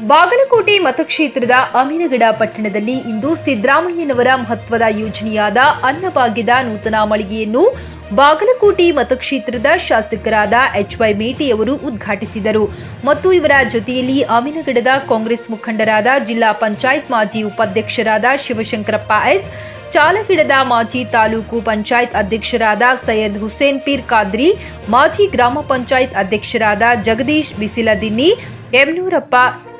ಬಾಗಲಕೋಟೆ ಮತಕ್ಷೇತ್ರದ ಅಮೀನಗಡ ಪಟ್ಟಣದಲ್ಲಿ ಇಂದು ಸಿದ್ದರಾಮಯ್ಯನವರ ಮಹತ್ವದ ಯೋಜನೆಯಾದ ಅನ್ನಭಾಗ್ಯದ ನೂತನ ಮಳಿಗೆಯನ್ನು ಬಾಗಲಕೋಟೆ ಮತಕ್ಷೇತ್ರದ ಶಾಸಕರಾದ ಎಚ್ ವೈ ಉದ್ಘಾಟಿಸಿದರು. ಮತ್ತು ಇವರ ಜೊತೆಯಲ್ಲಿ ಅಮೀನಗಡದ ಕಾಂಗ್ರೆಸ್ ಮುಖಂಡರಾದ ಜಿಲ್ಲಾ ಪಂಚಾಯತ್ ಮಾಜಿ ಉಪಾಧ್ಯಕ್ಷರಾದ ಶಿವಶಂಕರಪ್ಪ ಎಸ್, ಚಾಲಗಿಡದ ಮಾಜಿ ತಾಲೂಕು ಪಂಚಾಯತ್ ಅಧ್ಯಕ್ಷರಾದ ಸೈಯದ್ ಹುಸೇನ್ ಪೀರ್ ಖಾದ್ರಿ, ಮಾಜಿ ಗ್ರಾಮ ಪಂಚಾಯತ್ ಅಧ್ಯಕ್ಷರಾದ ಜಗದೀಶ್ ಬಿಸಿಲದಿನ್ನಿ ಯಮನೂರಪ್ಪ,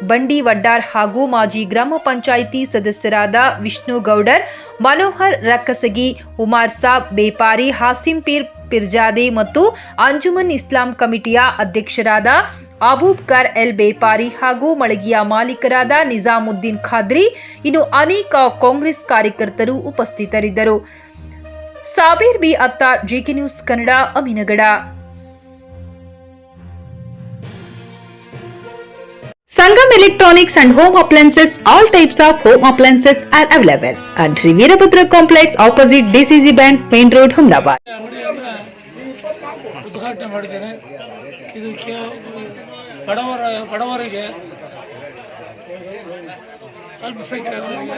ಬಂಡಿ ವಡ್ಡಾರ್ ಹಾಗೂ ಮಾಜಿ ಗ್ರಾಮ ಪಂಚಾಯಿತಿ ಸದಸ್ಯರಾದ ವಿಷ್ಣು ಗೌಡರ್ ಮನೋಹರ್ ರಕ್ಕಸಗಿ, ಉಮಾರ್ ಸಾಬ್, ಬೇಪಾರಿ, ಹಾಸಿಂ ಪೀರ್ ಪಿರ್ಜಾದೆ ಮತ್ತು ಅಂಜುಮನ್ ಇಸ್ಲಾಂ ಕಮಿಟಿಯ ಅಧ್ಯಕ್ಷರಾದ ಅಬೂಬ್ಕರ್ ಎಲ್ ಬೇಪಾರಿ ಹಾಗೂ ಮಳಗಿಯ ಮಾಲೀಕರಾದ ನಿಜಾಮುದ್ದೀನ್ ಖಾದ್ರಿ, ಇನ್ನು ಅನೇಕ ಕಾಂಗ್ರೆಸ್ ಕಾರ್ಯಕರ್ತರು ಉಪಸ್ಥಿತರಿದ್ದರು. Sabir B Attar, GK news Kannada, Aminagad. Sangam Electronics and Home Appliances, all types of home appliances are available at Virabhadra Complex opposite DCC Bank, Main Road, Humdabad. ಉದ್ಘಾಟನೆ ಮಾಡಿದ್ದೇನೆ ಇದು ಬಡವರ ಬಡವರಿಗೆ ಅಲ್ಪಸಂಖ್ಯಾತರಿಗೆ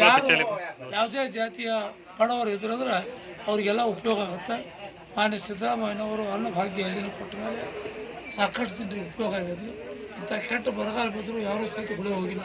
ಯಾವ- ಯಾವುದೇ ಜಾತಿಯ ಬಡವರು ಇದ್ರಂದ್ರೆ ಅವರಿಗೆಲ್ಲ ಉಪಯೋಗ ಆಗುತ್ತೆ ಮಾನ್ಯ ಸಿದ್ದರಾಮಯ್ಯನವರು ಅನ್ನಭಾಗ್ಯ ಯೋಜನೆ ಕೊಟ್ಟ ಮೇಲೆ ಸಾಕಷ್ಟು ಜನರಿಗೆ ಉಪಯೋಗ ಆಗಿದೆ. ಇಂಥ ಕೆಟ್ಟ ಬರಗಾಲ ಬಂದರೂ ಯಾರೂ ಸಹಿತ ಗುಳೆ ಹೋಗಿಲ್ಲ.